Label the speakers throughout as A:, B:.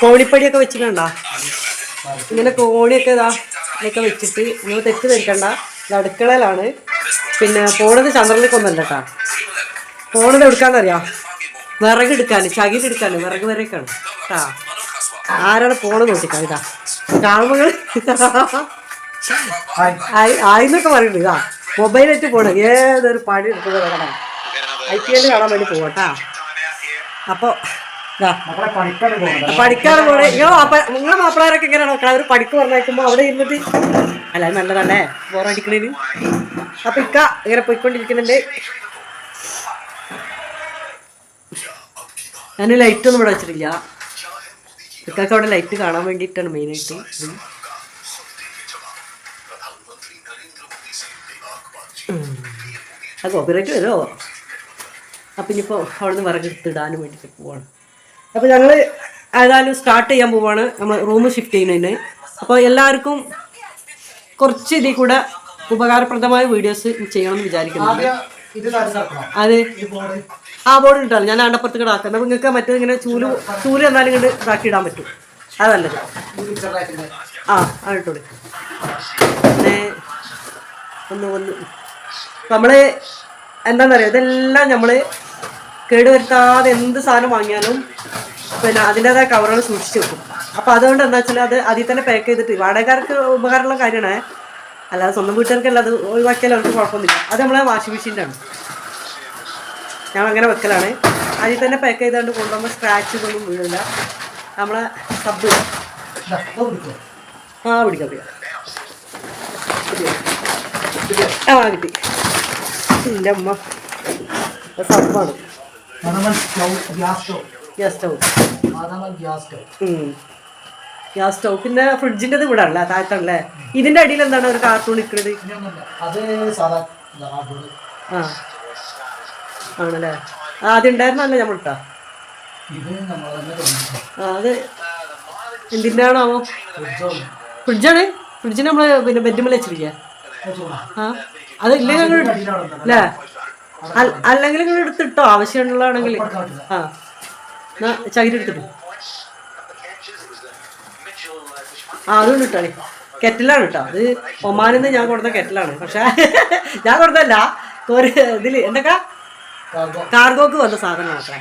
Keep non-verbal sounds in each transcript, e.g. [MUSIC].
A: കോണിപ്പടിയൊക്കെ വെച്ചിട്ടുണ്ടാ? ഇങ്ങനെ കോണിയൊക്കെ ഇതാ ഇതൊക്കെ വെച്ചിട്ട് നിങ്ങൾ തെറ്റ് ധരിക്കണ്ട ഇത് അടുക്കളയിലാണ്. പിന്നെ പോണത് ചന്ദ്രനിലേക്കൊന്നല്ല കേട്ടാ പോണത് എടുക്കാന്നറിയാം വിറക് എടുക്കാൻ ചകിരി എടുക്കാൻ വിറക് വരെയൊക്കെയാണ് കേട്ടാ ആരാണ് പോണത് നോക്കിക്കാം ഇതാ. കാണുമ്പോൾ ആയിന്നൊക്കെ പറയുന്നുണ്ട് ഇതാ. മൊബൈലായിട്ട് പോണേ. ഏതൊരു പണി എടുത്തത് കാണാം. ഐ പി എൽ കാണാൻ വേണ്ടി പോകട്ടാ അപ്പോൾ പഠിക്കാറ് പോണെ. നിങ്ങളെ മാപ്പ നിങ്ങളെ മാപ്പിളാരൊക്കെ എങ്ങനെയാണ്? അവർ പഠിക്ക് പറഞ്ഞേക്കുമ്പോൾ അവിടെ ഇരുന്നിട്ട് അല്ല നല്ലതല്ലേ? ബോറടിക്കണേന് അപ്പൊ ഇക്ക ഇങ്ങനെ പോയിക്കൊണ്ടിരിക്കുന്നുണ്ട്. ഞാൻ ലൈറ്റ് ഒന്നും ഇവിടെ വെച്ചിട്ടില്ല. ഇക്കൊക്കെ അവിടെ ലൈറ്റ് കാണാൻ വേണ്ടിയിട്ടാണ് മെയിനായിട്ട് ആ കോപ്പിറേറ്റ് വരുമോ അപ്പം ഇനിയിപ്പോൾ അവിടെ നിന്ന് വിറകെടുത്തിടാനും വേണ്ടിയിട്ട് പോവാണ്. അപ്പോൾ ഞങ്ങൾ ഏതായാലും സ്റ്റാർട്ട് ചെയ്യാൻ പോവാണ്. നമ്മൾ റൂം ഷിഫ്റ്റ് ചെയ്യുന്നതിന്. അപ്പോൾ എല്ലാവർക്കും കുറച്ച് ഇതിൽ കൂടെ ഉപകാരപ്രദമായ വീഡിയോസ് ചെയ്യണമെന്ന് വിചാരിക്കുന്നുണ്ട്. അത് ആ ബോർഡ് ഇട്ടാണ്. ഞാൻ അണ്ടപ്പുറത്ത് കൂടെ ആക്കുന്നത് അപ്പോൾ നിങ്ങൾക്ക് മറ്റേ ഇങ്ങനെ ചൂൽ ചൂൽ എന്നാലും ഇങ്ങോട്ട് ഇതാക്കി ഇടാൻ പറ്റും. അത് നല്ലത്. ആ ആ ഇട്ടോളി. പിന്നെ ഒന്ന് ഒന്ന് നമ്മൾ എന്താണെന്നറിയോ ഇതെല്ലാം നമ്മൾ കേടുവരുത്താതെ എന്ത് സാധനം വാങ്ങിയാലും പിന്നെ അതിന്റെതായ കവറുകൾ സൂക്ഷിച്ച് വെക്കും. അപ്പോൾ അതുകൊണ്ട് എന്താ വെച്ചാൽ അത് അതിൽ തന്നെ പാക്ക് ചെയ്തിട്ട് വാടകക്കാർക്ക് ഉപകാരമുള്ള കാര്യമാണ്. അല്ലാതെ സ്വന്തം വീട്ടുകാർക്കല്ല അത് ഒഴിവാക്കിയാൽ അവർക്ക് കുഴപ്പമൊന്നുമില്ല. അത് നമ്മളെ വാഷിംഗ് മെഷീന്റെ ആണ് ഞങ്ങൾ അങ്ങനെ വെക്കലാണ്. അതിൽ തന്നെ പാക്ക് ചെയ്തുകൊണ്ട് കൊണ്ടുപോകുമ്പോൾ സ്ക്രാച്ചുകളൊന്നും വീഴില്ല നമ്മളെ സബ് ആ പിടിക്കാം പിടിക്കാം. ആ കിട്ടി. അമ്മ സബ്ബാണ്
B: ഗ്യാസ് സ്റ്റൗ.
A: Gas stove. പിന്നെ ഫ്രിഡ്ജിന്റെ ഇവിടെ അല്ല താഴത്തല്ലേ ഇതിന്റെ അടിയിൽ എന്താണ് ഒരു കാർട്ടൂൺ നിൽക്കുന്നത്
B: ആ.
A: ആണല്ലേ? ആദ്യം ഉണ്ടായിരുന്നല്ലേ നമ്മൾ ഇട്ടാ അത് എന്തിന്റെ ആണാവോ ഫ്രിഡ്ജാണ്? ഫ്രിഡ്ജിന് നമ്മൾ പിന്നെ ബെഡ്റൂമിൽ വെച്ചിരിക്കുക ആ. അത് ഇല്ലെങ്കിൽ നിങ്ങൾ അല്ലേ അല്ലെങ്കിൽ നിങ്ങൾ എടുത്തിട്ടോ ആവശ്യമുള്ളതാണെങ്കിൽ. ആ എന്നാ ചകിരി എടുത്തിട്ടു. ആ അതുകൊണ്ട് ഇട്ടാളി കെറ്റിലാണ് കേട്ടോ അത് ഒമാനിൽ നിന്ന് ഞാൻ കൊടുത്ത കെറ്റിലാണ്. പക്ഷേ [LAUGHS] ഞാൻ കൊടുത്തല്ല ഒരു ഇതിൽ എന്തൊക്കെ?
B: കാർഗോ.
A: കാർഗോക്ക് വന്ന സാധനം മാത്രമേ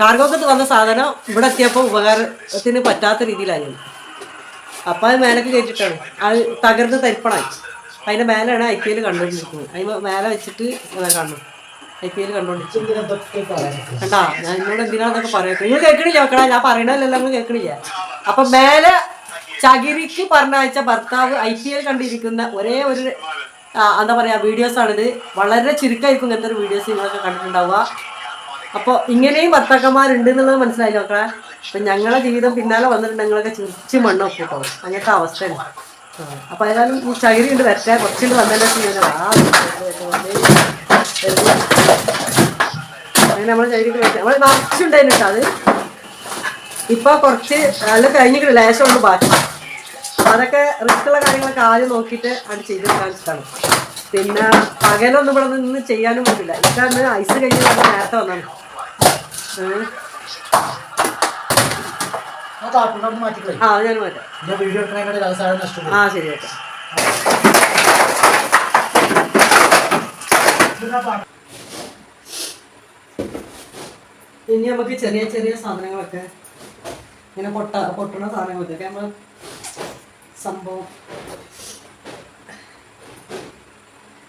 A: കാർഗോക്ക് വന്ന സാധനം ഇവിടെ എത്തിയപ്പോൾ ഉപകാരത്തിന് പറ്റാത്ത രീതിയിലായിരുന്നു അപ്പം അത് മേലേക്ക് കയറ്റിട്ടാണ് അത് തകർന്ന് തരിപ്പണായി. അതിന്റെ മേലാണ് ഐ പി എൽ കണ്ടുകൊണ്ടിരിക്കുന്നത്. അതിന് മേലെ വെച്ചിട്ട് കാണും ഐ പി എൽ
B: പറയാൻ
A: കണ്ടാ? ഞാൻ എന്നോട് എന്തിനാന്നൊക്കെ പറയാം നിങ്ങൾ കേൾക്കണില്ല വെക്കണ ഞാൻ പറയണല്ലോ നിങ്ങൾ കേൾക്കണില്ല? അപ്പൊ മേലെ ചകിരിക്ക് പറഞ്ഞയച്ച ഭർത്താവ് ഐ പി എൽ കണ്ടിരിക്കുന്ന ഒരേ ഒരു എന്താ പറയാ വീഡിയോസ് ആണിത് വളരെ ചുരുക്കമായിരിക്കും ഇങ്ങനത്തെ ഒരു വീഡിയോസ് നിങ്ങളൊക്കെ കണ്ടിട്ടുണ്ടാവുക. അപ്പോൾ ഇങ്ങനെയും ഭർത്താക്കന്മാരുണ്ട് എന്നുള്ളത് മനസ്സിലായില്ല മക്കളെ? അപ്പൊ ഞങ്ങളുടെ ജീവിതം പിന്നാലെ വന്നിട്ട് ഞങ്ങളൊക്കെ ചിരിച്ച് മണ്ണൊക്കെ കേട്ടോ അങ്ങനത്തെ അവസ്ഥയാണ്. ആ, അപ്പൊ ഏതായാലും ഈ ചകിരി ഉണ്ട് വരട്ടെ. കുറച്ചുകൊണ്ട് വന്നതിന്റെ ശേഷം ആ അങ്ങനെ നമ്മൾ ചകിരിക്ക് വെച്ച് നമ്മൾ നിറച്ചുണ്ടായിരുന്നു അത്. ഇപ്പൊ കുറച്ച് നല്ല കഴിഞ്ഞിട്ട് ലേശം കൊണ്ട് ബാക്കി. അതൊക്കെ റിസ്ക് ഉള്ള കാര്യങ്ങളൊക്കെ ആദ്യം നോക്കിയിട്ട് അത് ചെയ്തെടുക്കാൻ ഇഷ്ടമാണ് പിന്നെ പകലൊന്നും ഇവിടെ നിന്ന് ചെയ്യാനും പറ്റില്ല. ഇതാണ് ഐസ് കഴിഞ്ഞ് നേരത്തെ വന്നാണ്?
B: ആ
A: ഞാൻ മാറ്റാം. ആ ശരി ഇനി നമുക്ക് ചെറിയ ചെറിയ സാധനങ്ങളൊക്കെ ഇങ്ങനെ പൊട്ട പൊട്ടുന്ന സാധനങ്ങളൊക്കെ നമ്മൾ സംഭവം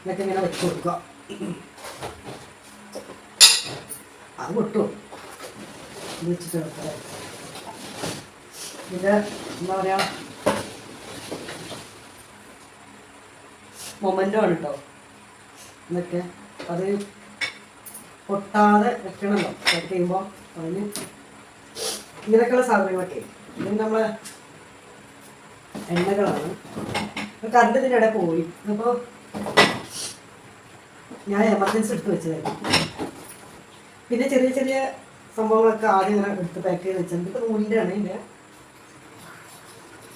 A: ഇതൊക്കെ ഇങ്ങനെ വെച്ച് കൊടുക്കുക. അത് പൊട്ടും. വെച്ചിട്ട് വെക്കുക. ഇത് എന്താ പറയാ? മൊമെന്റോ ആണ് കേട്ടോ ഇതൊക്കെ അത് പൊട്ടാതെ വെക്കണമല്ലോ കട്ട് ചെയ്യുമ്പോൾ അതിന് ഇങ്ങനെയൊക്കെയുള്ള സാധനങ്ങളൊക്കെ. ഇത് നമ്മളെ എണ്ണകളാണ്. കറണ്ട് ഇതിന്റെ ഇടയിൽ പോയി. അപ്പോൾ ഞാൻ എമർജൻസി എടുത്ത് വെച്ചതായിരുന്നു. പിന്നെ ചെറിയ ചെറിയ സംഭവങ്ങളൊക്കെ ആദ്യം ഇങ്ങനെ എടുത്ത് പാക്ക് ചെയ്ത് വെച്ചിട്ടുണ്ട് ഇപ്പോൾ നൂലിന്റെ ആണ് ഇതിന്റെ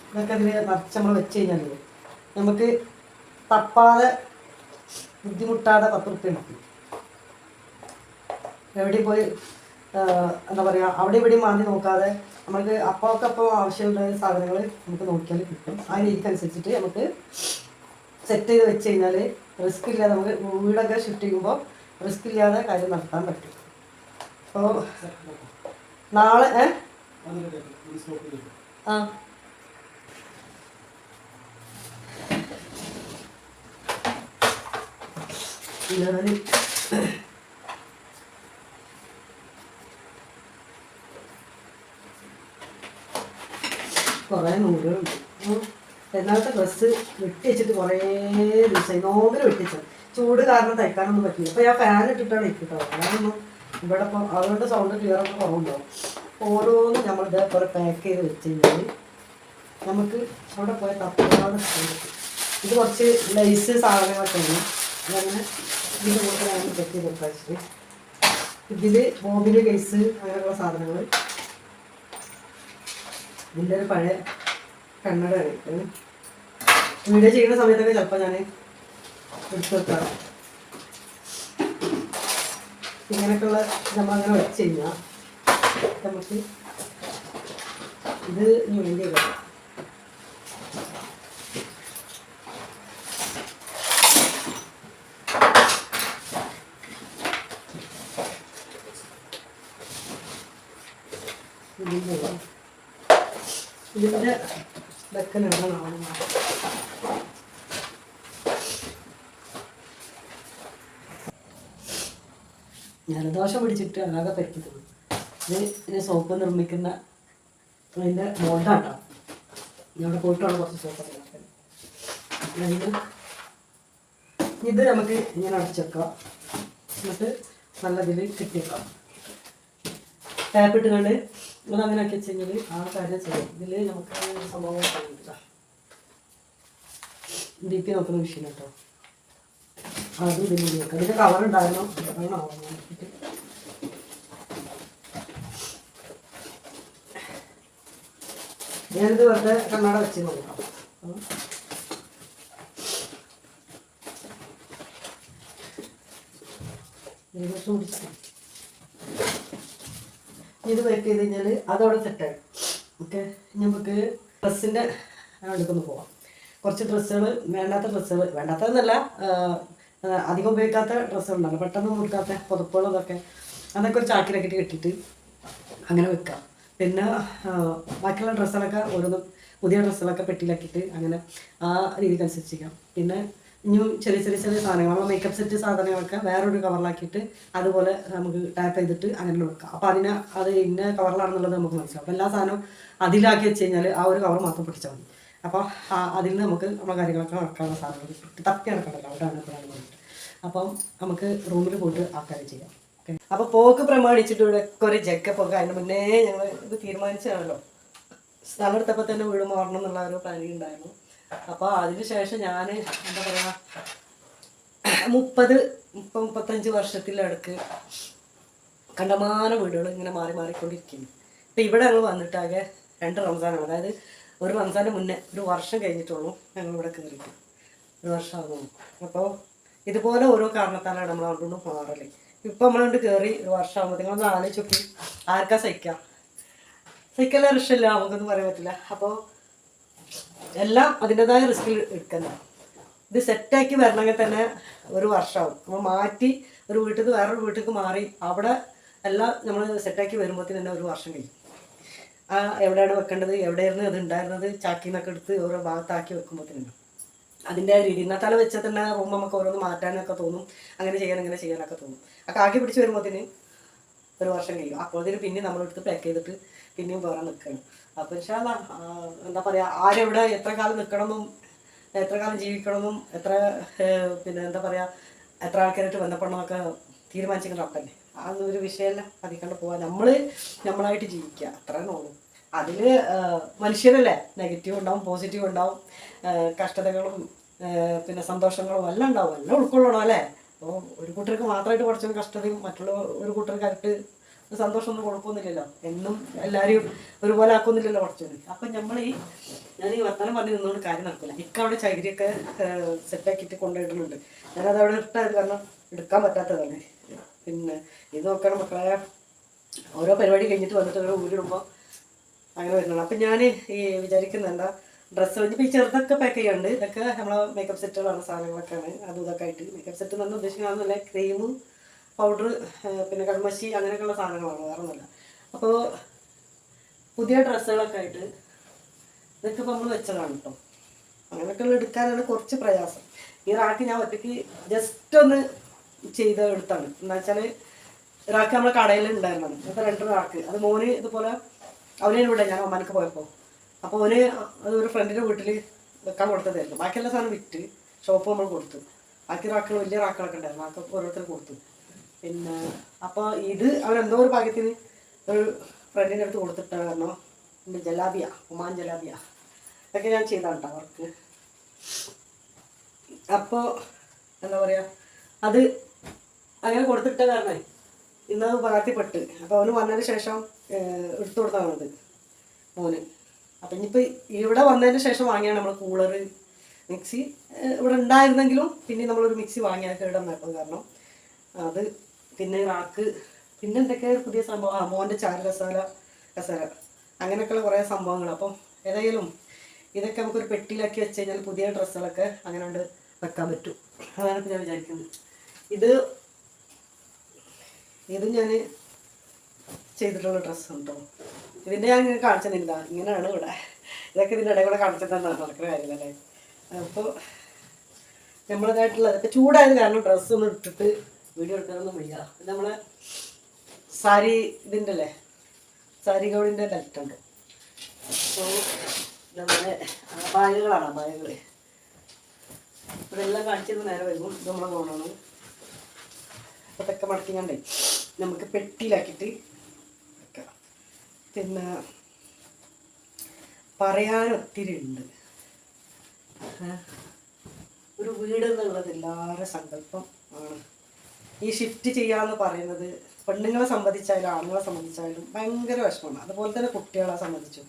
A: ഇതൊക്കെ അതിൽ നിറച്ച് നമ്മൾ വെച്ച് കഴിഞ്ഞാൽ നമുക്ക് തപ്പാതെ ബുദ്ധിമുട്ടാതെ പത്ത് റുപ്യ ഉണ്ടാക്കും എവിടെ പോയി എന്താ പറയുക അവിടെ ഇവിടെയും മാന്തി നോക്കാതെ നമുക്ക് അപ്പോഴൊക്കെ അപ്പോൾ ആവശ്യമുള്ള സാധനങ്ങൾ നമുക്ക് നോക്കിയാൽ കിട്ടും. ആ രീതിക്കനുസരിച്ചിട്ട് നമുക്ക് സെറ്റ് ചെയ്ത് വെച്ച് കഴിഞ്ഞാൽ റിസ്ക് ഇല്ലാതെ നമുക്ക് വീടൊക്കെ ഷിഫ്റ്റ് ചെയ്യുമ്പോൾ റിസ്ക് ഇല്ലാതെ കാര്യം നടത്താൻ പറ്റും. അപ്പോൾ നാളെ ആ. ഞാൻ കുറേ നൂലുകളുണ്ട്. എന്നാലത്തെ ഡ്രസ്സ് വെട്ടിച്ചിട്ട് കുറേ ദിവസമായി നോമ്പിൽ വെട്ടിച്ചത് ചൂട് കാരണം തയ്ക്കാനൊന്നും പറ്റില്ല അപ്പോൾ ഞാൻ ഫാൻ ഇട്ടിട്ടാണ് ഇരിക്കട്ടോ ഞാനൊന്നും ഇവിടെ ഇപ്പം അതുകൊണ്ട് സൗണ്ട് ക്ലിയർ ഒക്കെ കുറവുണ്ടാവും. ഓരോന്നും നമ്മൾ ഇതേപോലെ പാക്ക് ചെയ്ത് വെച്ച് കഴിഞ്ഞാൽ നമുക്ക് അവിടെ പോയ തപ്പാതെ ഇത് കുറച്ച് ലൈസ് സാധനങ്ങളൊക്കെയാണ്. അതങ്ങനെ ഇതിന്റെ കൂടെ ഞാൻ സെറ്റ് ചെയ്ത് വെച്ചിട്ട് ഇതിൽ ബോബിന്റെ കേസ് അങ്ങനെയുള്ള സാധനങ്ങൾ ഇതിന്റെ ഒരു പഴയ കണ്ണടയാണ് വീഡിയോ ചെയ്യുന്ന സമയത്തൊക്കെ ചിലപ്പോൾ ഞാൻ എടുത്തു വെക്കാം. ഇങ്ങനെയൊക്കെയുള്ള നമ്മളങ്ങനെ വെച്ച് കഴിഞ്ഞാൽ നമുക്ക് ഇത് വേണ്ടി ഇടാം ഇതിന്റെ ഇതിന്റെ വെക്കലാണ് ജലദോഷം പിടിച്ചിട്ട് ആകെ പറ്റിത്തുള്ളൂ ഇത് സോപ്പ് നിർമ്മിക്കുന്ന അതിന്റെ മോൾഡാട്ടോ ഇവിടെ പോയിട്ടാണ് കുറച്ച് സോപ്പ് ഇത് നമുക്ക് ഇങ്ങനെ അടച്ചേക്കാം എന്നിട്ട് നല്ല ഇതിൽ കിട്ടിയേക്കാം ടാപ്പിട്ട് ഇട്ടുകൊണ്ട് നമ്മൾ അങ്ങനെയൊക്കെ ആക്കി ആ കാര്യം ചെയ്യും. ഇതിൽ നമുക്ക് സംഭവം ചെയ്യുന്നില്ല ഡി പി നോക്കുന്ന മെഷീൻ കേട്ടോ അതും ഇതിൽ നോക്കാം ഇതിന്റെ കവർ ഉണ്ടായിരുന്നു. അതാണ് ഞാനിത് വെറുതെ കണ്ണാട വെച്ച് നോക്കാം. ഏകദേശം പിടിച്ചു ഇത് വെക്ക് ചെയ്ത് കഴിഞ്ഞാൽ അതവിടെ സെറ്റായി ഓക്കെ നമുക്ക് ഡ്രസ്സിന്റെ അടുക്കൊന്ന് പോവാം. കുറച്ച് ഡ്രസ്സുകൾ വേണ്ടാത്ത ഡ്രസ്സുകൾ വേണ്ടാത്തതെന്നല്ല അധികം ഉപയോഗിക്കാത്ത ഡ്രസ്സുകളുണ്ടല്ലോ പെട്ടെന്ന് മുറുക്കാത്ത പുതപ്പുകളതൊക്കെ അതൊക്കെ ഒരു ചാക്കിലൊക്കെ കെട്ടിയിട്ട് അങ്ങനെ വെക്കാം. പിന്നെ ബാക്കിയുള്ള ഡ്രസ്സുകളൊക്കെ ഓരോന്നും പുതിയ ഡ്രസ്സുകളൊക്കെ പെട്ടിയിലാക്കിയിട്ട് അങ്ങനെ ആ രീതിക്ക് അനുസരിച്ചിരിക്കാം പിന്നെ ഇനിയും ചെറിയ ചെറിയ ചെറിയ സാധനങ്ങൾ. നമ്മൾ മേക്കപ്പ് സെറ്റ് സാധനങ്ങളൊക്കെ വേറൊരു കവറിലാക്കിയിട്ട് അതുപോലെ നമുക്ക് ടാപ്പ് ചെയ്തിട്ട് അങ്ങനെ വെക്കാം അപ്പോൾ അതിന് അത് ഇന്ന കവറിലാണെന്നുള്ളത് നമുക്ക് മനസ്സിലാവും. അപ്പോൾ എല്ലാ സാധനവും അതിലാക്കി വെച്ച് കഴിഞ്ഞാൽ ആ ഒരു കവർ മാത്രം പിടിച്ചാൽ മതി. അപ്പോൾ അതിൽ നിന്ന് നമുക്ക് നമ്മുടെ കാര്യങ്ങളൊക്കെ നടക്കാനുള്ള സാധനങ്ങൾ. തപ്പി നടക്കണ്ടല്ലോ. അവിടെയാണ് ഇപ്പോൾ അപ്പം നമുക്ക് റൂമിൽ പോയിട്ട് ആ കാര്യം ചെയ്യാം. ഓക്കെ അപ്പോൾ പോക്ക് പ്രമാണിച്ചിട്ട് ഇവിടെ ഒരു ജഗ്ഗപ്പ് ഒക്കെ അതിന് മുന്നേ ഞങ്ങൾ ഇത് തീരുമാനിച്ചതാണല്ലോ. സ്ഥലം എടുത്തപ്പോൾ തന്നെ വീട് മാറണം എന്നുള്ള ഒരു പ്ലാനിങ് ഉണ്ടായിരുന്നു. അപ്പോൾ അതിന് ശേഷം ഞാൻ എന്താ പറയുക മുപ്പത് മുപ്പത് മുപ്പത്തഞ്ച് വർഷത്തിലടുക്ക് കണ്ടമാന വീടുകൾ ഇങ്ങനെ മാറി മാറിക്കൊണ്ടിരിക്കുന്നു. ഇപ്പം ഇവിടെ ഞങ്ങൾ വന്നിട്ടാകെ രണ്ട് റംസാനാണ്. അതായത് ഒരു റംസാന്റെ മുന്നേ ഒരു വർഷം കഴിഞ്ഞിട്ടുള്ളൂ ഞങ്ങൾ ഇവിടെ കയറിയിട്ട്. ഒരു വർഷമാകുന്നു അപ്പോൾ ഇതുപോലെ ഓരോ കാരണത്താലാണ് നമ്മൾ അതുകൊണ്ട് മാറൽ. ഇപ്പം നമ്മളോണ്ട് കയറി ഒരു വർഷമാകുമ്പോൾ നിങ്ങൾ ആലോചിച്ചു ആർക്കാ സഹിക്കാം? സഹിക്കല്ല റിഷല്ല നമുക്കൊന്നും പറയാൻ പറ്റില്ല. അപ്പോൾ എല്ലാം അതിന്റെതായ റിസ്കിൽ എടുക്കുന്നത് ഇത് സെറ്റാക്കി വരണമെങ്കിൽ തന്നെ ഒരു വർഷമാവും നമ്മൾ മാറ്റി ഒരു വീട്ടിൽ നിന്ന് വേറൊരു വീട്ടിലേക്ക് മാറി അവിടെ എല്ലാം നമ്മൾ സെറ്റാക്കി വരുമ്പോഴത്തേന് തന്നെ ഒരു വർഷം കഴിയും. ആ എവിടെയാണ് വെക്കേണ്ടത്? എവിടെയായിരുന്നു അത് ഉണ്ടായിരുന്നത്? ചാക്കിൽ നിന്നൊക്കെ എടുത്ത് ഓരോ ഭാഗത്താക്കി വെക്കുമ്പോഴത്തേനും അതിന്റെ രീതി ഇന്നത്തെ വെച്ചാൽ തന്നെ റൂം നമുക്ക് ഓരോന്ന് മാറ്റാനൊക്കെ തോന്നും. അങ്ങനെ ചെയ്യാൻ അങ്ങനെ ചെയ്യാനൊക്കെ തോന്നും. ആ കാക്കി പിടിച്ച് വരുമ്പോഴത്തേന് ഒരു വർഷം കഴിയും. അപ്പോഴത്തേന് പിന്നെ നമ്മളെടുത്ത് പാക്ക് ചെയ്തിട്ട് പിന്നെയും വേറെ നിൽക്കണം അപ്പം പക്ഷേ എന്താ പറയുക ആരെവിടെ എത്ര കാലം നിൽക്കണമെന്നും എത്ര കാലം ജീവിക്കണമെന്നും എത്ര പിന്നെ എന്താ പറയുക എത്ര ആൾക്കാരായിട്ട് ബന്ധപ്പെടണമെന്നൊക്കെ തീരുമാനിച്ചിങ്ങനെ ഉറപ്പല്ലേ അതൊന്നും ഒരു വിഷയമല്ല. അതിക്കണ്ട് കണ്ട് പോവാൻ നമ്മൾ നമ്മളായിട്ട് ജീവിക്കുക അത്രേ തോന്നും അതിൽ മനുഷ്യരല്ലേ? നെഗറ്റീവ് ഉണ്ടാവും പോസിറ്റീവ് ഉണ്ടാവും. കഷ്ടതകളും പിന്നെ സന്തോഷങ്ങളും എല്ലാം ഉണ്ടാവും. എല്ലാം ഉൾക്കൊള്ളണം അല്ലേ? അപ്പോൾ ഒരു കൂട്ടർക്ക് മാത്രമായിട്ട് കുറച്ചൊരു കഷ്ടതയും മറ്റുള്ള ഒരു കൂട്ടർക്കായിട്ട് സന്തോഷമൊന്നും കൊടുക്കുന്നില്ലല്ലോ. എന്നും എല്ലാവരെയും ഒരുപോലെ ആക്കുന്നില്ലല്ലോ കുറച്ചൊരു. അപ്പം നമ്മൾ ഈ ഞാൻ ഈ വർത്തമാനം പറഞ്ഞ് നിന്നുകൊണ്ട് കാര്യം നടക്കില്ല ഇക്ക അവിടെ ചകിരിയൊക്കെ സെറ്റാക്കിയിട്ട് കൊണ്ടുപോയിട്ടുണ്ട് ഞാനത് അവിടെ ഇട്ടത് കാരണം എടുക്കാൻ പറ്റാത്തതാണ്. പിന്നെ ഇത് നോക്കണം മക്കളെ. ഓരോ പരിപാടി കഴിഞ്ഞിട്ട് വന്നിട്ട് ഓരോ ഊരിടുമ്പോൾ അങ്ങനെ വരുന്നുണ്ട് അപ്പം ഞാൻ ഈ വിചാരിക്കുന്നത് എന്താ ഡ്രസ്സ് ഇപ്പം ഈ ചെറുതൊക്കെ പാക്ക് ചെയ്യാണ്ട് ഇതൊക്കെ നമ്മളെ മേക്കപ്പ് സെറ്റുകളാണ് സാധനങ്ങളൊക്കെയാണ്. അതും ഇതൊക്കെ ആയിട്ട് മേക്കപ്പ് സെറ്റ് എന്ന് പറഞ്ഞാൽ ഉദ്ദേശിക്കുന്നതെന്നല്ല ക്രീമും പൗഡർ പിന്നെ കൺമശി അങ്ങനെയൊക്കെയുള്ള സാധനങ്ങളാണ് വേറെ ഒന്നുമില്ല. അപ്പോൾ പുതിയ ഡ്രസ്സുകളൊക്കെ ആയിട്ട് ഇതൊക്കെ ഇപ്പോൾ നമ്മൾ വെച്ചതാണ് കേട്ടോ അങ്ങനെയൊക്കെയുള്ള എടുക്കാനാണ് കുറച്ച് പ്രയാസം. ഈ റാക്ക് ഞാൻ ഒറ്റയ്ക്ക് ജസ്റ്റ് ഒന്ന് ചെയ്ത് എടുത്താണ്. എന്താ വെച്ചാൽ റാക്ക് നമ്മളെ കടയിൽ ഉണ്ടായിരുന്നത്. അപ്പോൾ രണ്ട് റാക്ക്. അത് മോന് ഇതുപോലെ അവനെ ഇവിടെ ഞാൻ ഒമാനക്ക് പോയപ്പോൾ അപ്പോൾ അവന് ഒരു ഫ്രണ്ടിന്റെ വീട്ടിൽ വെക്കാൻ കൊടുത്തതായിരുന്നു. ബാക്കിയെല്ലാം സാധനം വിറ്റ് ഷോപ്പ് നമ്മൾ കൊടുത്തു. ബാക്കി റാക്കൾ വലിയ റാക്കളൊക്കെ ഉണ്ടായിരുന്നു. അതൊക്കെ ഓരോരുത്തർ കൊടുത്തു. പിന്നെ അപ്പോൾ ഇത് അവരെന്തോ ഒരു ഭാഗ്യത്തിന് ഒരു ഫ്രണ്ടിന്റെ അടുത്ത് കൊടുത്തിട്ട് കാരണം എന്റെ ജലാബിയ ഉമാൻ ജലാബിയ. ഇതൊക്കെ ഞാൻ ചെയ്താണ് കേട്ടോ അവർക്ക് അപ്പോൾ എന്താ പറയുക അത് അങ്ങനെ കൊടുത്തിട്ട കാരണേ ഇന്നത് ഉപകാരത്തിൽപ്പെട്ട് അപ്പോൾ അവന് വന്നതിന് ശേഷം എടുത്തു കൊടുത്താണത് മോന്. അപ്പം ഇനിയിപ്പോൾ ഇവിടെ വന്നതിന് ശേഷം വാങ്ങിയാണ് നമ്മൾ കൂളർ മിക്സി ഇവിടെ ഉണ്ടായിരുന്നെങ്കിലും പിന്നെ നമ്മളൊരു മിക്സി വാങ്ങിയാൽ കേടന്നായിരുന്നു കാരണം. അത് പിന്നെ റാക്ക് പിന്നെ എന്തൊക്കെയാണ് പുതിയ സംഭവം. ആ മോന്റെ ചാര കസാല കസാല അങ്ങനെയൊക്കെയുള്ള കുറേ സംഭവങ്ങൾ അപ്പം ഏതായാലും ഇതൊക്കെ നമുക്കൊരു പെട്ടിയിലാക്കി വെച്ച് കഴിഞ്ഞാൽ പുതിയ ഡ്രസ്സുകളൊക്കെ അങ്ങനെ കൊണ്ട് വെക്കാൻ പറ്റും. അതാണ് ഞാൻ വിചാരിക്കുന്നത്. ഇത് ഇത് ഞാൻ ചെയ്തിട്ടുള്ള ഡ്രസ്സുണ്ടോ കേട്ടോ ഇതിന്റെ ഞാൻ ഇങ്ങനെ കാണിച്ചതില്ല ഇങ്ങനെയാണ് ഇവിടെ. ഇതൊക്കെ ഇതിന്റെ ഇടയിൽ കൂടെ കാണിച്ചിട്ടാണ് നടക്കുന്ന കാര്യമല്ലേ അപ്പോൾ നമ്മളതായിട്ടുള്ളത് ഇപ്പം ചൂടായത് കാരണം ഡ്രസ്സ് ഒന്നും ഇട്ടിട്ട് വീഡിയോ എടുക്കാനൊന്നും വയ്യ. നമ്മളെ സാരി ഇതിന്റെ അല്ലേ സാരി ഗൗഡിന്റെ ബെൽറ്റുണ്ട് അപ്പോൾ നമ്മളെ ബാഗുകളാണ് ബാഗുകൾ ഇതെല്ലാം കാണിച്ചിരുന്ന നേരെ വരുമ്പോൾ ഇത് നമ്മളെ ഗോണാണ്. അപ്പോൾ ഇതൊക്കെ മടക്കിങ്ങാണ്ടേ നമുക്ക് പെട്ടിയിലാക്കിയിട്ട് പിന്നെ പറയാൻ ഒത്തിരി ഉണ്ട് ഒരു വീട് എന്നുള്ളത് എല്ലാവരുടെ സങ്കല്പം ആണ്. ഈ ഷിഫ്റ്റ് ചെയ്യാന്ന് പറയുന്നത് പെണ്ണുങ്ങളെ സംബന്ധിച്ചായാലും ആണുങ്ങളെ സംബന്ധിച്ചായാലും ഭയങ്കര വിഷമമാണ്. അതുപോലെ തന്നെ കുട്ടികളെ സംബന്ധിച്ചു.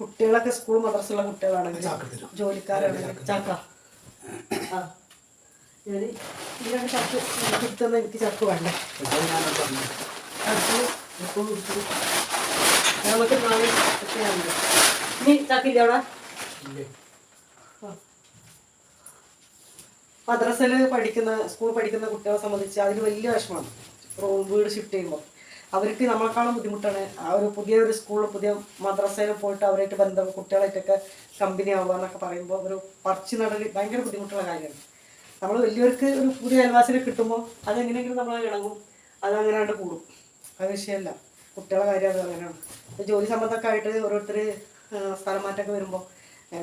A: കുട്ടികളൊക്കെ സ്കൂൾ മദ്രസുള്ള കുട്ടികളാണെങ്കിൽ ജോലിക്കാരാണെങ്കിൽ ചാക്ക ആ. ഞാൻ രണ്ട് ചക്ക് കിട്ടുന്ന എനിക്ക് ചക്ക് വേണ്ട? നമുക്ക് ഒക്കെയാണല്ലോ ഇനി ചക്കില്ല അവിടെ? മദ്രസയിൽ പഠിക്കുന്ന സ്കൂൾ പഠിക്കുന്ന കുട്ടികളെ സംബന്ധിച്ച് അതിന് വലിയ വിഷമമാണ്. വീട് ഷിഫ്റ്റ് ചെയ്യുമ്പോൾ. അവർക്ക് നമ്മളെക്കാളും ബുദ്ധിമുട്ടാണ് ആ ഒരു പുതിയ ഒരു സ്കൂളിൽ പുതിയ മദ്രസയിൽ പോയിട്ട് അവരായിട്ട് ബന്ധം കുട്ടികളായിട്ടൊക്കെ കമ്പനി ആവുക എന്നൊക്കെ പറയുമ്പോൾ ഒരു പറിച്ചു നടൽ ഭയങ്കര ബുദ്ധിമുട്ടുള്ള കാര്യമാണ്. നമ്മൾ വലിയവർക്ക് ഒരു പുതിയ അയൽവാസിനെ കിട്ടുമ്പോൾ അതെങ്ങനെയെങ്കിലും നമ്മൾ ഇണങ്ങും. അതങ്ങനെ കൂടും. അത് വിഷയമല്ല. കുട്ടികളെ കാര്യം അത് അങ്ങനെയാണ്. ജോലി സംബന്ധമൊക്കെ ആയിട്ട് ഓരോരുത്തർ സ്ഥലം മാറ്റമൊക്കെ വരുമ്പോൾ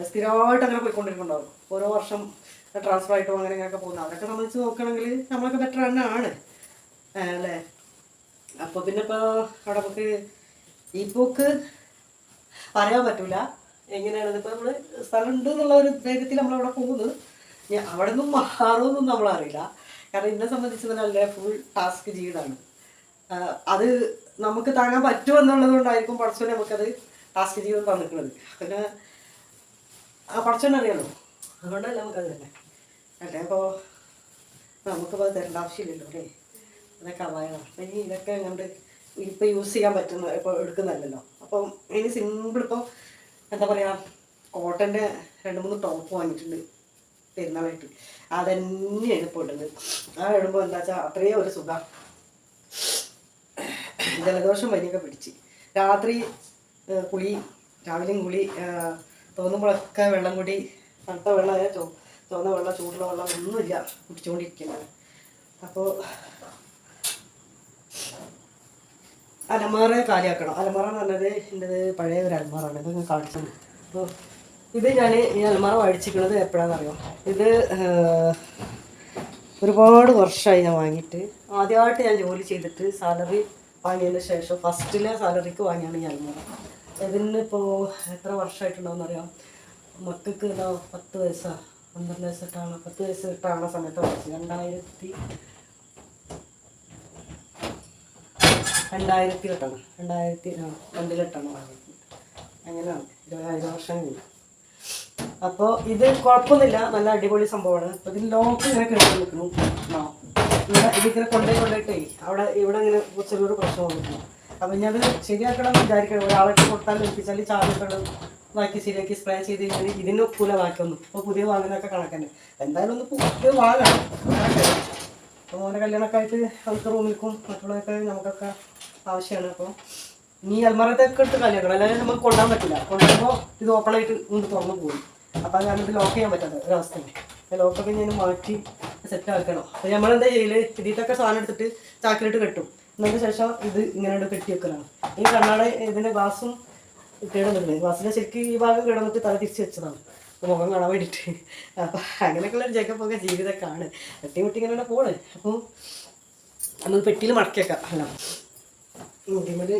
A: സ്ഥിരമായിട്ട് അങ്ങനെ പോയിക്കൊണ്ടിരിക്കുന്നുണ്ടാവും. ഓരോ വർഷം ട്രാൻസ്ഫർ ആയിട്ടും അങ്ങനെ ഇങ്ങനെയൊക്കെ പോകുന്നത്. അതൊക്കെ സംബന്ധിച്ച് നോക്കുകയാണെങ്കിൽ നമ്മളൊക്കെ ബെറ്റർ തന്നെ ആണ് അല്ലേ? അപ്പോൾ പിന്നെ ഇപ്പോൾ അവിടെ നമുക്ക് ഈ ബുക്ക് പറയാൻ പറ്റൂല. എങ്ങനെയാണ് ഇപ്പോൾ നമ്മൾ സ്ഥലം ഉണ്ട് എന്നുള്ള ഒരു ധൈര്യത്തിൽ നമ്മളവിടെ പോകുന്നത് ഞാൻ അവിടെ നിന്നും മാറുമെന്നും നമ്മളറിയില്ല കാരണം എന്നെ സംബന്ധിച്ച് നല്ല ഫുൾ ടാസ്ക് ആ, അത് നമുക്ക് താങ്ങാൻ പറ്റുമെന്നുള്ളത് കൊണ്ടായിരിക്കും പഠിച്ചോനെ നമുക്കത് ടാസ്ക് ജീവിതം തന്നിട്ടുള്ളത്. പിന്നെ ആ പഠിച്ചോനെ അറിയാലോ? അതുകൊണ്ടല്ല നമുക്കത് തന്നെ. അല്ലേ? അപ്പോൾ നമുക്കിപ്പോൾ അത് തരേണ്ട ആവശ്യമില്ലല്ലോ അല്ലേ? അതൊക്കെ അപ്പം ഇനി ഇതൊക്കെ കണ്ട് ഇപ്പോൾ യൂസ് ചെയ്യാൻ പറ്റുന്ന ഇപ്പോൾ എടുക്കുന്നതല്ലല്ലോ. അപ്പം ഇനി സിമ്പിൾ ഇപ്പോൾ എന്താ പറയുക കോട്ടന്റെ രണ്ട് മൂന്ന് ടോപ്പ് വാങ്ങിയിട്ടുണ്ട് പെരുന്നാളായിട്ട്. അതന്നെയാണ് ഇപ്പോൾ ഇടുന്നത് ആ ഇടുമ്പോൾ എന്താ വെച്ചാൽ അത്രയും ഒരു സുഖം. ജലദോഷം പനിയൊക്കെ പിടിച്ച്. രാത്രി കുളി രാവിലെയും കുളി തോന്നുമ്പോഴൊക്കെ വെള്ളം കൂടി തണുത്ത വെള്ളം ചോ ചുവന്ന വെള്ളം ചൂടുള്ള വെള്ളം ഒന്നുമില്ല കുടിച്ചുകൊണ്ടിരിക്കുന്നത് അപ്പോൾ അലമാറ കാലിയാക്കണം. അലമാറ എന്ന് പറഞ്ഞത് എന്റെത് പഴയ ഒരു അലമാറാണ്. ഇത് ഞാൻ കാണിച്ചത്. അപ്പോൾ ഇത് ഞാൻ ഈ അലമാറ മേടിച്ചിരിക്കുന്നത് എപ്പോഴാണെന്നറിയോ ഇത് ഒരുപാട് വർഷമായി ഞാൻ വാങ്ങിയിട്ട്. ആദ്യമായിട്ട് ഞാൻ ജോലി ചെയ്തിട്ട് സാലറി വാങ്ങിയതിന് ശേഷം ഫസ്റ്റിലെ സാലറിക്ക് വാങ്ങിയാണ് ഞാൻ അലമാറ ഇതിനിപ്പോൾ എത്ര വർഷമായിട്ടുണ്ടോയെന്നറിയാം മക്കൾക്ക് ഇതാ പത്ത് വയസ്സാ. പന്ത്രണ്ട് വയസ്സിട്ടാണ്. പത്ത് വയസ്സ് ഇട്ടാണ് സമയത്ത് വാങ്ങിച്ചത് രണ്ടായിരത്തി രണ്ടായിരത്തി എട്ടാണ് രണ്ടായിരത്തി രണ്ടിലെട്ടാണ് വാങ്ങിയത്. അങ്ങനെയാണ്. ഇരുപതിനായിരം വർഷം കഴിഞ്ഞു അപ്പോൾ ഇത് കുഴപ്പമൊന്നുമില്ല. നല്ല അടിപൊളി സംഭവമാണ്. അപ്പോൾ ഇതിൽ ലോക്ക് ഇങ്ങനെ കിടന്നു നിൽക്കുന്നു ആ. ഇവിടെ ഇതിങ്ങനെ കൊണ്ടേ കൊണ്ടേട്ടേ അവിടെ ഇവിടെ ഇങ്ങനെ ചെറിയൊരു പ്രശ്നം വന്നു അപ്പം ഞാൻ അത് ശരിയാക്കണം വിചാരിക്കണം ഒരാളൊക്കെ കൊടുത്താൽ ഏൽപ്പിച്ചാൽ ചാർജൊക്കെ ബാക്കി ശരിയാക്കി സ്പ്രേ ചെയ്ത് കഴിഞ്ഞാൽ ഇതിന് കൂല ബാക്കിയൊന്നും. ഇപ്പോൾ പുതിയ വാങ്ങുന്നൊക്കെ കണക്കന്നെ. എന്തായാലും ഒന്ന് പുതിയ വാങ്ങണം അപ്പോൾ മോന്റെ കല്യാണമൊക്കെ ആയിട്ട് അവർക്ക് റൂമിൽക്കും മറ്റുള്ളവരൊക്കെ നമുക്കൊക്കെ ആവശ്യമാണ്. അപ്പോൾ നീ അൽമറത്തൊക്കെ എടുത്ത് കളിയാക്കണം അല്ലെങ്കിൽ നമുക്ക് കൊണ്ടാൻ പറ്റില്ല. കൊണ്ടുപോകുമ്പോൾ ഇത് ഓപ്പണായിട്ട് കൊണ്ട് തുറന്നു പോകും. അപ്പോൾ അത് ഇത് ലോക്ക് ചെയ്യാൻ പറ്റാത്ത ഒരവസ്ഥയാണ് ലോക്കൊക്കെ ഞാൻ മാറ്റി സെറ്റ് ആക്കണം. അപ്പോൾ നമ്മളെന്താ ചെയ്യൽ? ഇതിട്ടൊക്കെ സാധനം എടുത്തിട്ട് ചാക്കിലിട്ട് കെട്ടും. എന്നതിന് ശേഷം ഇത് ഇങ്ങനെ കെട്ടി വെക്കലാണ്. ഈ കണ്ണാടെ ഇതിന്റെ ഗ്ലാസും കിടന്നിട്ടുണ്ട് ഗ്ലാസിന്റെ ശരിക്കും ഈ ഭാഗം കിടന്നിട്ട് തല തിരിച്ച് വെച്ചതാണ്. മുഖം കാണാൻ വേണ്ടിയിട്ട് അപ്പം അങ്ങനെയൊക്കെയുള്ള ഒരു ജഗപ്പൊക്കെ ജീവിതമൊക്കെയാണ് തട്ടിമുട്ടി ഇങ്ങനെ പോണ്. അപ്പം നമുക്ക് പെട്ടിയിൽ മടക്കിയേക്കാം. അല്ല. ഇതിമേൽ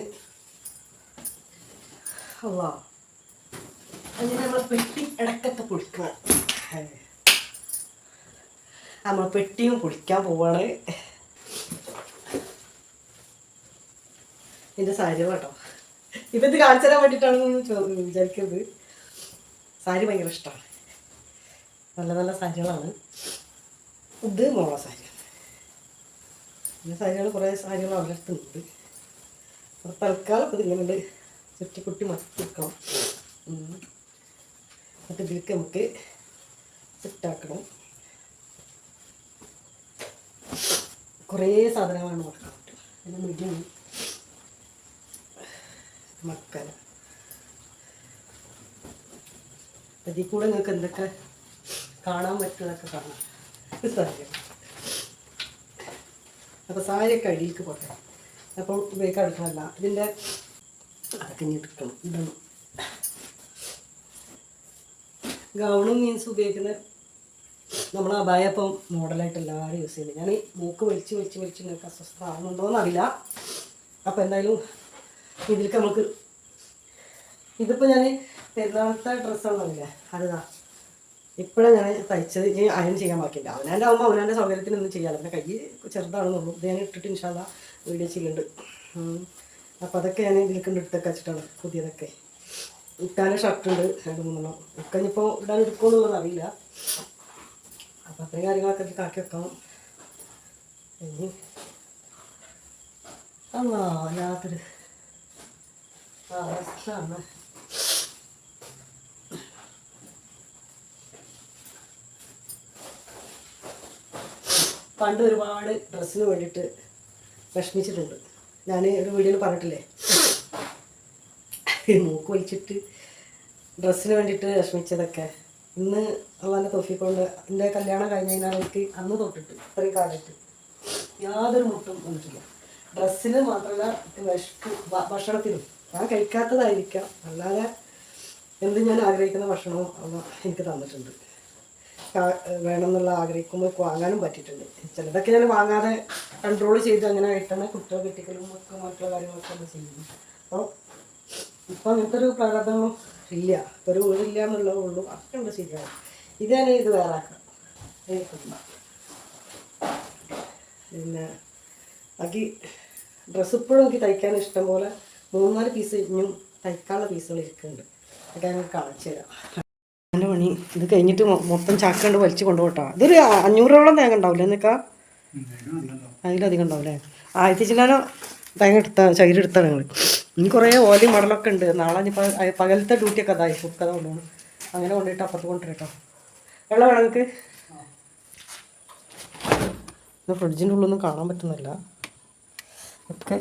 A: അല്ല അങ്ങനെ നമ്മൾ പെട്ടി ഇടക്കൊക്കെ പൊളിക്കണം. നമ്മൾ പെട്ടിയും കുളിക്കാൻ പോവാണ്. എന്റെ സാരി കേട്ടോ. ഇപ്പം ഇത് കാണിച്ചു തരാൻ വേണ്ടിയിട്ടാണെന്ന് വിചാരിക്കുന്നത് സാരി ഭയങ്കര ഇഷ്ടമാണ്. നല്ല നല്ല സാരികളാണ്. ഇത് മോള സാരി. ഈ സാരികൾ കുറേ സാരികൾ അവരുടെ അടുത്തുണ്ട്. അപ്പോൾ തൽക്കാലം ഇത് ഇങ്ങനെ ചുറ്റിക്കുട്ടി മറക്കി വെക്കണം. എന്നിട്ട് ഇതിലേക്ക് നമുക്ക് സെറ്റാക്കണം കുറേ സാധനങ്ങളാണ് മറക്കാൻ പറ്റും പിന്നെ മിടിയും മക്കല അതിൽ കൂടെ നിങ്ങൾക്ക് എന്തൊക്കെ കാണാൻ പറ്റുന്നതൊക്കെ കാണാം. സാരി അപ്പോൾ സാരിയൊക്കെ അടിയിലേക്ക് പോട്ടെ. അപ്പോൾ ഉപയോഗിക്കാൻ എടുക്കണമല്ല ഇതിന്റെ അതൊക്കെ ഇനി എടുക്കണം. ഇടണം. ഗൗണും മീൻസ് ഉപയോഗിക്കുന്ന നമ്മൾ അപായ ഇപ്പം മോഡലായിട്ട് എല്ലാവരും യൂസ് ചെയ്യുന്നത് ഞാൻ മൂക്ക് വലിച്ച് വലിച്ച് വലിച്ച് നിങ്ങൾക്ക് അസ്വസ്ഥ ആവുന്നുണ്ടോയെന്ന് അറിയില്ല. അപ്പോൾ എന്തായാലും ഇതിലേക്ക് നമുക്ക് ഇതിപ്പോൾ ഞാൻ പെരുന്നാളത്തെ ഡ്രസ്സാണെന്നില്ല അതാ. ഇപ്പോഴാണ് ഞാൻ തയ്ച്ചത്. ഇനി അയൺ ചെയ്യാൻ ബാക്കിയില്ല. അവനാന്റെ ആകുമ്പോൾ അവനാന്റെ സൗകര്യത്തിന് ഒന്നും ചെയ്യാമല്ലോ എന്റെ കൈ ചെറുതാണെന്നുള്ളൂ. ഇത് ഞാൻ ഇട്ടിട്ട് ഇൻഷാല്ല വീഡിയോ ചെയ്യുന്നുണ്ട് അപ്പോൾ അതൊക്കെ ഞാൻ ഇതിലേക്ക് എടുത്തൊക്കെ വെച്ചിട്ടാണ് പുതിയതൊക്കെ. ഇട്ടാൻ ഷർട്ടുണ്ട് രണ്ട് മൂന്നെണ്ണം. ഒക്കെ ഇനിയിപ്പോൾ ഇടാൻ എടുക്കുമെന്നുള്ളത് അറിയില്ല. അപ്പോൾ അത്രയും കാര്യങ്ങളൊക്കെ എനിക്ക് കാക്കി വെക്കണം. ഇനി അല്ലാ വല്ലാത്തൊരു അവസ്ഥയാണ്. പണ്ട് ഒരുപാട് ഡ്രസ്സിന് വേണ്ടിയിട്ട് വിഷമിച്ചിട്ടുണ്ട്. ഞാൻ ഒരു വീഡിയോയിൽ പറഞ്ഞിട്ടില്ലേ? മൂക്ക് വലിച്ചിട്ട് ഡ്രസ്സിന് വേണ്ടിയിട്ട് വിഷമിച്ചതൊക്കെ. ഇന്ന് അള്ളാന്റെ തൊഫിക്കൊണ്ട് എന്റെ കല്യാണം കഴിഞ്ഞ് കഴിഞ്ഞാൽ എനിക്ക് അന്ന് തൊട്ടിട്ട് ഇത്രയും കാലത്ത് യാതൊരു മുട്ടും വന്നിട്ടില്ല. ഡ്രസ്സിന് മാത്രമല്ല വിഷപ്പ് ഭ- ഭക്ഷണത്തിനും. ഞാൻ കഴിക്കാത്തതായിരിക്കാം. അല്ലാതെ എന്ത് ഞാൻ ആഗ്രഹിക്കുന്ന ഭക്ഷണവും അമ്മ എനിക്ക് തന്നിട്ടുണ്ട്. വേണമെന്നുള്ള ആഗ്രഹിക്കുമ്പോൾ വാങ്ങാനും പറ്റിയിട്ടുണ്ട്. ചിലതൊക്കെ ഞാൻ വാങ്ങാതെ കൺട്രോൾ ചെയ്ത് അങ്ങനെ കിട്ടണ കുട്ടികൾ കിട്ടിക്കലും ഒക്കെ മറ്റുള്ള കാര്യങ്ങളൊക്കെ ചെയ്യുന്നു. അപ്പോൾ ഇപ്പം അങ്ങനത്തെ ഒരു പ്രാരാബ്ദമൊന്നും ഇല്ല. ഒരു വീടില്ല എന്നുള്ളതേ ഉള്ളൂ അത്രയുണ്ട് ഉണ്ട് ശരിയാണ് ഇത് ഞാൻ ഇത് വേറെ ആക്കാം പിന്നെ ബാക്കി ഡ്രസ്സ് ഇപ്പോഴും എനിക്ക് തയ്ക്കാൻ ഇഷ്ടം പോലെ മൂന്നാൽ പീസ് ഇനിയും തയ്ക്കാനുള്ള പീസുകൾ ഇരിക്കുന്നുണ്ട്. അതൊക്കെ ഞാൻ കാണിച്ചു തരാം. എന്റെ പണി. ഇത് കഴിഞ്ഞിട്ട് മൊത്തം ചാക്കണ്ട് വലിച്ചു കൊണ്ടുപോട്ടാ. ഇതൊരു അഞ്ഞൂറോളം തേങ്ങ ഉണ്ടാവില്ലേ എന്നൊക്കെ അതിലധികം ഉണ്ടാവില്ലേ? ആയിരത്തി ചില്ലാനോ തേങ്ങ എടുത്ത ചകിരി എടുത്താണ് ഞങ്ങൾ ഇനി കുറേ ഓലി മടലൊക്കെ ഉണ്ട്. നാളെ ഇനി പകലത്തെ ഡ്യൂട്ടിയൊക്കെ അതായി സുക്കത കൊണ്ടുപോകണം. അങ്ങനെ കൊണ്ടിട്ട് അപ്പുറത്ത് കൊണ്ടുവരട്ടോ. വെള്ളം വേണം നിങ്ങൾക്ക് ഇത് ഫ്രിഡ്ജിന്റെ ഉള്ളൊന്നും കാണാൻ പറ്റുന്നില്ല. ഒക്കെ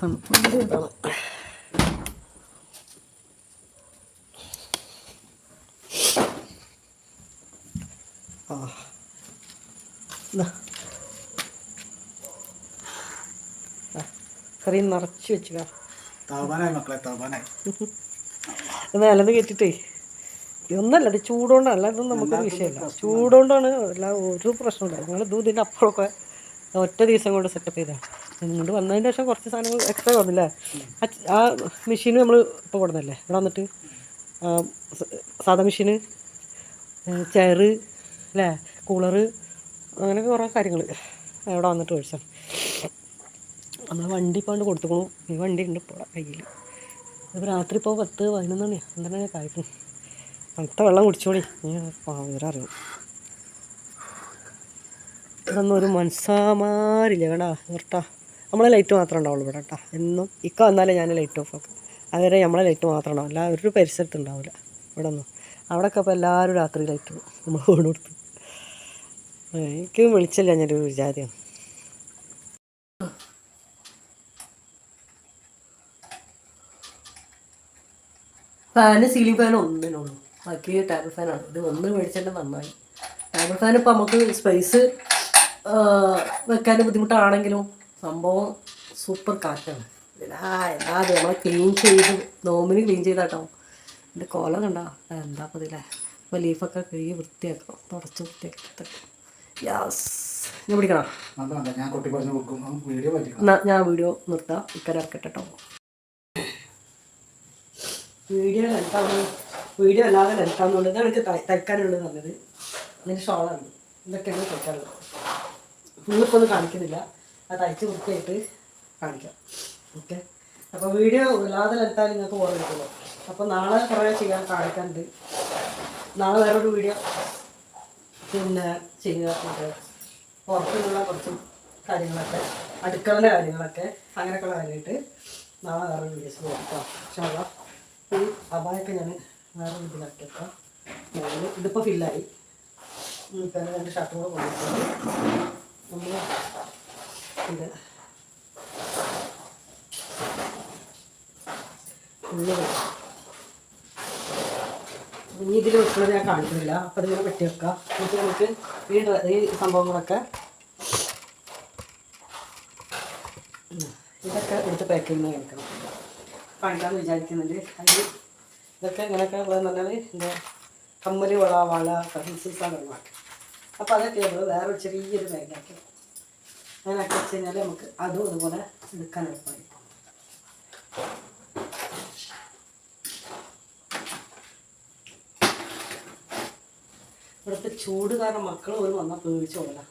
A: തണുപ്പ് ആ, കറി നിറച്ച് വെച്ചുക
B: നല്ലത് മക്കളെ ഒന്നല്ല
A: അത് കയറ്റിട്ടേ ഇതൊന്നല്ല ഇത് ചൂടുകൊണ്ടല്ല ഇതൊന്നും നമുക്കൊരു വിഷയമില്ല. ചൂടുകൊണ്ടാണ് അല്ല ഒരു പ്രശ്നമില്ല. നിങ്ങൾ ഇതും ഇതിന്റെ അപ്പുറമൊക്കെ ഒറ്റ ദിവസം കൊണ്ട് സെറ്റപ്പ് ചെയ്തതാണ് ഇങ്ങോട്ട് വന്നതിന് ശേഷം കുറച്ച് സാധനങ്ങൾ എക്സ്ട്രാ വന്നില്ലേ? ആ മെഷീന് നമ്മൾ ഇപ്പോൾ കൊടുന്നല്ലേ ഇവിടെ വന്നിട്ട് സാധാ മെഷീന് ചെയറ് അല്ലേ കൂളറ് അങ്ങനെയൊക്കെ കുറേ കാര്യങ്ങൾ ഇവിടെ വന്നിട്ട് മേടിച്ചാണ് നമ്മൾ വണ്ടി ഇപ്പോൾ കൊണ്ട് കൊടുത്തുക്കണു. ഈ വണ്ടി ഉണ്ട് ഇപ്പോൾ കയ്യിൽ ഇപ്പോൾ രാത്രി ഇപ്പോൾ പത്ത് പതിനൊന്ന് മണി എന്താണ് കഴിക്കും തണുത്ത വെള്ളം കുടിച്ചോളി. ഞാൻ വിവരം ഇതൊന്നും ഒരു മനസ്സാമാരില്ല കേടാ നിർത്താ നമ്മളെ ലൈറ്റ് മാത്രമേ ഉണ്ടാവുള്ളൂ ഇവിടെ കേട്ടോ. എന്നും ഇക്ക വന്നാലേ ഞാൻ ലൈറ്റ് ഓഫ് ആക്കും. അതുവരെ നമ്മളെ ലൈറ്റ് മാത്രം ഉണ്ടാവും ഒരു പരിസരത്ത് ഉണ്ടാവില്ല ഇവിടെ ഒന്നും അവിടെയൊക്കെ അപ്പോൾ എല്ലാവരും രാത്രി ലൈറ്റ് നമ്മൾ ഫോൺ കൊടുത്തു. എനിക്ക് വിളിച്ചില്ല ഞാനൊരു വിചാരിയാണ്. ഫാന് സീലിംഗ് ഫാൻ ഒന്നിനുള്ളൂ. ബാക്കി ടേബിൾ ഫാനാണ്. ഇത് ഒന്ന് മേടിച്ചിട്ട് നന്നായി. ടേബിൾ ഫാൻ ഇപ്പം നമുക്ക് സ്പേസ് വെക്കാൻ ബുദ്ധിമുട്ടാണെങ്കിലും സംഭവം സൂപ്പർ കാറ്റാണ് ഇതാ എന്താ അത്? നമ്മളെ ക്ലീൻ ചെയ്ത് നോമിന് ക്ലീൻ ചെയ്താട്ടോ. എന്റെ കോല കണ്ട? എന്താ അപ്പം ഇതില്ലേ അപ്പോൾ ലീഫൊക്കെ കഴുകി വൃത്തിയാക്കണം. തുടച്ച് വൃത്തിയാക്കി യാസ് ഞാൻ പിടിക്കണം?
B: ഞാൻ വീഡിയോ പറ്റിക്കണം
A: ഞാൻ വീഡിയോ നിർത്താം. ഇക്കരെ ഇറക്കട്ടെ കേട്ടോ വീഡിയോ ലെൻത്താന്ന് വീഡിയോ അല്ലാതെ എന്താണെന്നുള്ളത് എനിക്ക് തയ്- തയ്ക്കാനുള്ളത് നല്ലത് അതിന്റെ ഷോളാണ്. ഇതൊക്കെയാണ് തയ്ക്കാനുള്ളത്. ഫുള്ളിപ്പോൾ ഒന്നും കാണിക്കുന്നില്ല. അത് തയ്ച്ച് വൃത്തിയായിട്ട് കാണിക്കാം. ഓക്കെ? അപ്പോൾ വീഡിയോ ഇല്ലാതെ എന്താ നിങ്ങൾക്ക് ഓർമ്മ കിട്ടുള്ളൂ അപ്പോൾ നാളെ കുറേ ചെയ്യാൻ കാണിക്കാനുണ്ട്. നാളെ വേറൊരു വീഡിയോ പിന്നെ ചെയ്യുക പുറത്തുനിന്നുള്ള കുറച്ച് കാര്യങ്ങളൊക്കെ അടുക്കളയിലെ കാര്യങ്ങളൊക്കെ അങ്ങനെയൊക്കെയുള്ള കാര്യമായിട്ട് നാളെ വേറെ വീഡിയോസ് പോകാം പക്ഷേ ഈ അപായൊക്കെ ഞാൻ വേറെ ഇതിലാക്കി വെക്കാം ഞാൻ ഇതിപ്പോൾ ഫില്ലായി ഇപ്പം രണ്ട് ഷർട്ടും കൂടെ കൊണ്ടിട്ടുണ്ട് നമ്മൾ ഇത് ഇനി ഇതിൽ വെക്കുന്നത് ഞാൻ കാണിക്കുന്നില്ല. അപ്പം ഇതിങ്ങനെ വെട്ടി വെക്കാം. എന്നിട്ട് നമുക്ക് ഈ ഈ സംഭവങ്ങളൊക്കെ ഇതൊക്കെ എടുത്ത് പാക്ക് ചെയ്യുന്ന കാണിക്കണം. കാണിക്കാമെന്ന് വിചാരിക്കുന്നുണ്ട്. അതിൽ ഇതൊക്കെ ഇങ്ങനെയൊക്കെ ഉള്ളതെന്ന് പറഞ്ഞാൽ എന്താ കമ്മൽ വള വള പീസസാണ് ഒഴിവാക്കുക അപ്പോൾ അതൊക്കെ നമ്മൾ വേറെ ചെറിയൊരു ബാഗാക്കി അങ്ങനെ ആക്കി വെച്ച് കഴിഞ്ഞാൽ നമുക്ക് അതും അതുപോലെ എടുക്കാൻ എളുപ്പമായി. ഇവിടുത്തെ ചൂട് കാരണം മക്കൾ ഒരു വന്നാൽ പേടിച്ചോളാം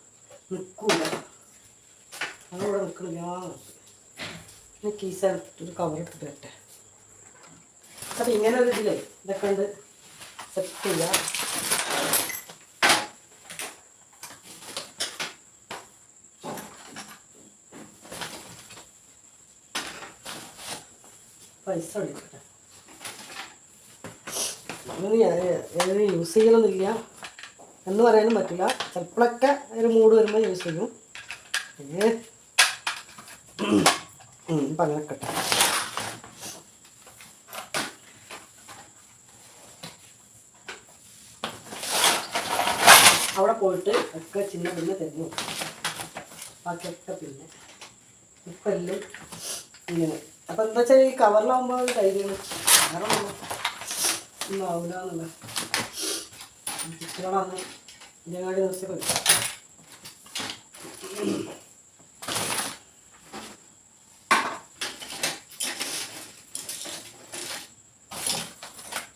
A: നിൽക്കൂല അതോടെ നിൽക്കണില്ല കീസ ഒരു കവർ എടുത്തിട്ട് വരട്ടെ. അപ്പം ഇങ്ങനെ ഒരു ഇതിലേ ഇതൊക്കെ ഉണ്ട് സെറ്റ് ചെയ്യാം. പൈസ എടുക്കട്ടെ അങ്ങനെ ഞാൻ യൂസ് ചെയ്യണമെന്നില്ല എന്ന് പറയാനും പറ്റില്ല. ചിലപ്പോഴൊക്കെ ഒരു മൂഡ് വരുമ്പോൾ യൂസ് ചെയ്യും. ഏ ഇപ്പം അവിടെ പോയിട്ട് ഒക്കെ ചിന്ന പിന്നെ തരുന്നു. ബാക്കിയൊക്കെ പിന്നെ. ഇപ്പം ഇങ്ങനെ. അപ്പം എന്താ വെച്ചാൽ ഈ കവറിലാവുമ്പോൾ കഴിഞ്ഞു വേറെ ഒന്നും എന്നുള്ള ചിത്രങ്ങളാണ് ഇതിനാടി ദിവസം കഴിക്കും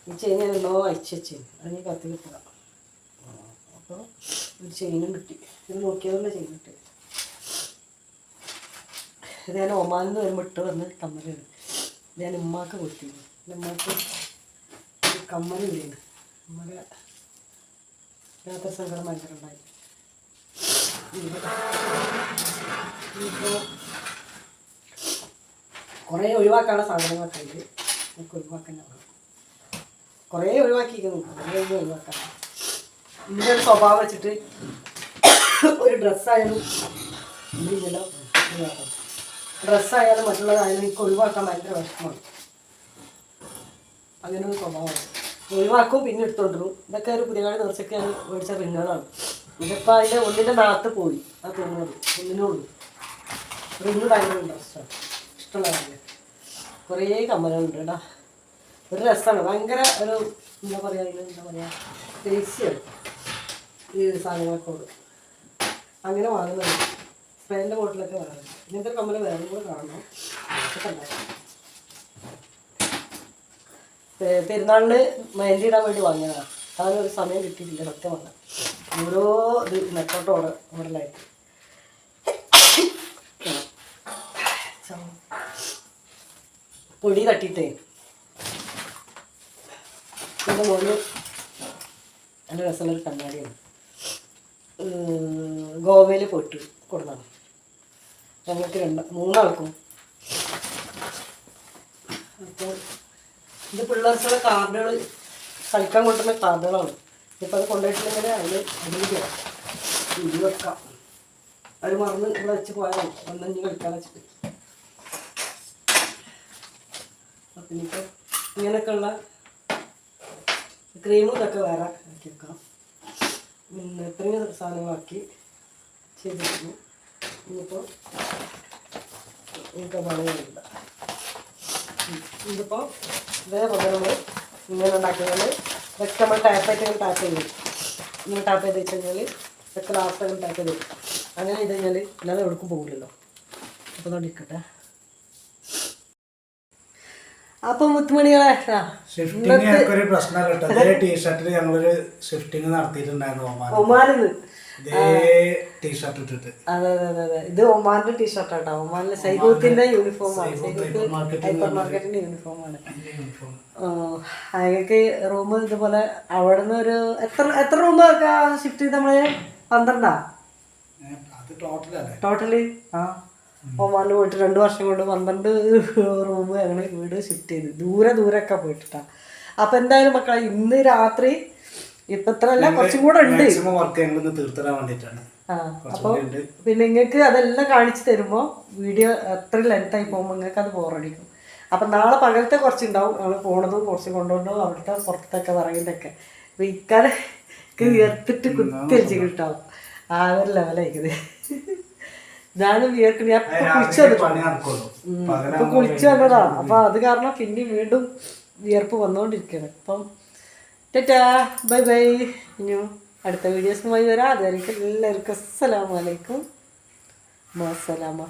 A: ഈ ചെയിൻ എന്നോ അയച്ചു വെച്ചു അത് കത്തി കിട്ടുക അപ്പോൾ ഒരു ചെയിനും കിട്ടി. ഇത് നോക്കിയതുകൊണ്ട് ചെയിൻ കിട്ടി. ഇത് ഞാൻ ഒമാനിൽ നിന്ന് വരുമ്പോൾ ഇട്ട് വന്ന് കമ്മലാണ്. ഇത് ഞാൻ ഉമ്മാക്ക് കൊടുത്തിരുന്നു എന്റെ ഉമ്മാക്ക് ഇല്ലേന്ന്. നമ്മുടെ രാത്രി സങ്കടം ഭയങ്കര ഉണ്ടായി ഇപ്പോൾ കുറേ ഒഴിവാക്കാനുള്ള സാധനങ്ങളൊക്കെ ഉണ്ട്. നമുക്ക് ഒഴിവാക്കാൻ കുറേ ഒഴിവാക്കിയിരിക്കുന്നു. കുറേ ഒന്നും ഒഴിവാക്കാം ഇതിന്റെ ഒരു സ്വഭാവം വെച്ചിട്ട് ഒരു ഡ്രസ്സായാലും ഇല്ലല്ലോ. ഡ്രസ്സായാലും മറ്റുള്ളതായാലും എനിക്ക് ഒഴിവാക്കാൻ ഭയങ്കര വിഷമമാണ്. അങ്ങനെ ഒരു സ്വഭാവമാണ്. ഒഴിവാക്കും പിന്നെ എടുത്തോണ്ടിരും. ഇതൊക്കെ ഒരു പുതിയകാട് നേർച്ചയ്ക്ക് ഞാൻ മേടിച്ച റിങ്ങുകളാണ്. ഇതിപ്പോൾ അതിന്റെ ഒന്നിന്റെ നാത്ത് പോയി. ആ തോന്നുന്നത്. ഒന്നിനുള്ളൂ റിങ്ങ് റിങ് ഭയങ്കര ഇൻട്രസ്റ്റാണ് ഇഷ്ടമുള്ള കുറേ കമ്മലുണ്ട് കേട്ടാ. ഒരു രസമാണ്. ഭയങ്കര ഒരു എന്താ പറയുക അതിന് എന്താ പറയുക ടേസ്റ്റിയാണ് ഈ സാധനങ്ങൾക്കോട് അങ്ങനെ വാങ്ങുന്നത്. സ്പ്രേന്റെ ബോട്ടിലൊക്കെ വാങ്ങുന്നത് ഇങ്ങനത്തെ ഒരു കമ്മൽ വേറെ കൂടെ കാണണം. പെരുന്നാളിന് മെഹന്തി ഇടാൻ വേണ്ടി വാങ്ങിയതാണ് അതാണ് ഒരു സമയം കിട്ടിയിട്ടില്ല സത്യം പറഞ്ഞാൽ ഓരോ ഇത് നെക്കോട്ട് ഓർഡർ ഓർഡറിലായിട്ട് പൊടി തട്ടിയിട്ടേ എന്റെ മോന് നല്ല രസമുള്ളൊരു കണ്ണാടിയാണ്. ഗോവയിൽ പോയിട്ട് കൊടുത്താണ് ഞങ്ങൾക്ക് രണ്ട് മൂന്നാൾക്കും. അപ്പോൾ ഇത് പിള്ളേർക്കുള്ള കാർഡുകൾ കളിക്കാൻ കൊണ്ടുവന്ന കാർഡുകളാണ്. ഇപ്പോൾ അത് കൊണ്ടുപോയിട്ടുണ്ടെങ്കിൽ അതിൽ അതിലേക്ക് ഇരി വെക്കാം. അത് മറന്ന് ഇവിടെ വെച്ച് പോയാൽ ഒന്നഞ്ച് കളിക്കാൻ വെച്ചിട്ട്. അപ്പം ഇനിയിപ്പോൾ ഇങ്ങനെയൊക്കെയുള്ള ക്രീമും ഇതൊക്കെ വേറെ ആക്കി വെക്കാം പിന്നെ ഇത്രയും സാധനങ്ങളാക്കി ചെയ്തിരുന്നു ഇനിയിപ്പോൾ എനിക്ക് പണിയുണ്ട് ഇതിപ്പോൾ ഇതേപോലെ നമ്മൾ ഇങ്ങനെ ഉണ്ടാക്കിയാൽ ഇതൊക്കെ നമ്മൾ ടാപ്പായിട്ട് ഇങ്ങനെ ടാപ്പ് ചെയ്യും ഇങ്ങനെ ടാപ്പ് ചെയ്ത് വെച്ച് ഇതൊക്കെ ലാസ്റ്റ് അങ്ങനെ ടാപ്പ് ചെയ്ത് അങ്ങനെ ചെയ്ത് കഴിഞ്ഞാൽ അല്ലാതെ എവിടേക്കും പോകില്ലല്ലോ. അപ്പോൾ അതോടെ ഇരിക്കട്ടെ. അപ്പം മുത്തുമണികളെ
B: ഷിഫ്റ്റിംഗ് ഞങ്ങൾക്കൊരു പ്രശ്നം കേട്ടോ. അതേ ടീഷർട്ടിൽ ഞങ്ങളൊരു ഷിഫ്റ്റിങ് നടത്തിയിട്ടുണ്ടായിരുന്നു ഒമാൻ
A: ഒമാനിന്ന്?
B: ഇതേ ടീഷർട്ട് ഇട്ടിട്ട്.
A: അതെ അതെ അതെ അതെ. ഇത് ഒമാന്റെ ടീഷർട്ട് ആട്ടോ. ഒമാനിലെ സൈബൂത്തിന്റെ യൂണിഫോമാണ് ആണ്. ഹൈപ്പർ മാർക്കറ്റിന്റെ
B: യൂണിഫോം ആണ്.
A: അയാൾക്ക് റൂം ഇതുപോലെ അവിടെ നിന്ന് ഒരു എത്ര എത്ര റൂം ഷിഫ്റ്റ് ചെയ്ത് നമ്മൾ? പന്ത്രണ്ടാ? ടോട്ടൽ ആ. ഒമാനിൽ പോയിട്ട് രണ്ട് വർഷം കൊണ്ട് പന്ത്രണ്ട് റൂം ഞങ്ങൾ വീട് ഷിഫ്റ്റ് ചെയ്ത് ദൂരെ ദൂരൊക്കെ പോയിട്ടാ അപ്പൊ എന്തായാലും മക്കളെ ഇന്ന് രാത്രി ഇപ്പൊ ഇത്ര അല്ല കുറച്ചും കൂടെ ഉണ്ട്. ആ
B: കുറച്ചും
A: അപ്പൊ പിന്നെ നിങ്ങൾക്ക് അതെല്ലാം കാണിച്ചു തരുമ്പോ വീഡിയോ എത്ര ലെങ്ത് ആയി പോകുമ്പോൾ നിങ്ങൾക്ക് അത് ബോറടിക്കും അപ്പൊ നാളെ പകലത്തെ കുറച്ചുണ്ടാവും. ഞങ്ങൾ പോണതും കുറച്ച് കൊണ്ടുപോകുന്നതും അവിടുത്തെ പുറത്തൊക്കെ പറയുന്നതൊക്കെ. അപ്പൊ ഇക്കാലെ വിയർത്തിട്ട് കുത്തി വെച്ച് കിട്ടാവും. ആ ഒരു ലെവലായിരിക്കുന്നത് ഞാനും വിയർക്കുന്നു ഞാൻ കുളിച്ചു കുളിച്ചു വന്നതാ. അപ്പൊ അത് കാരണം പിന്നെ വീണ്ടും വിയർപ്പ് വന്നുകൊണ്ടിരിക്കുകയാണ് അപ്പം ടെറ്റാ ബൈ ബൈ. ഇനി അടുത്ത വീഡിയോസുമായി വരാം. അതായിരിക്കും എല്ലാവർക്കും അസ്സലാമലൈക്കും മാസലാമ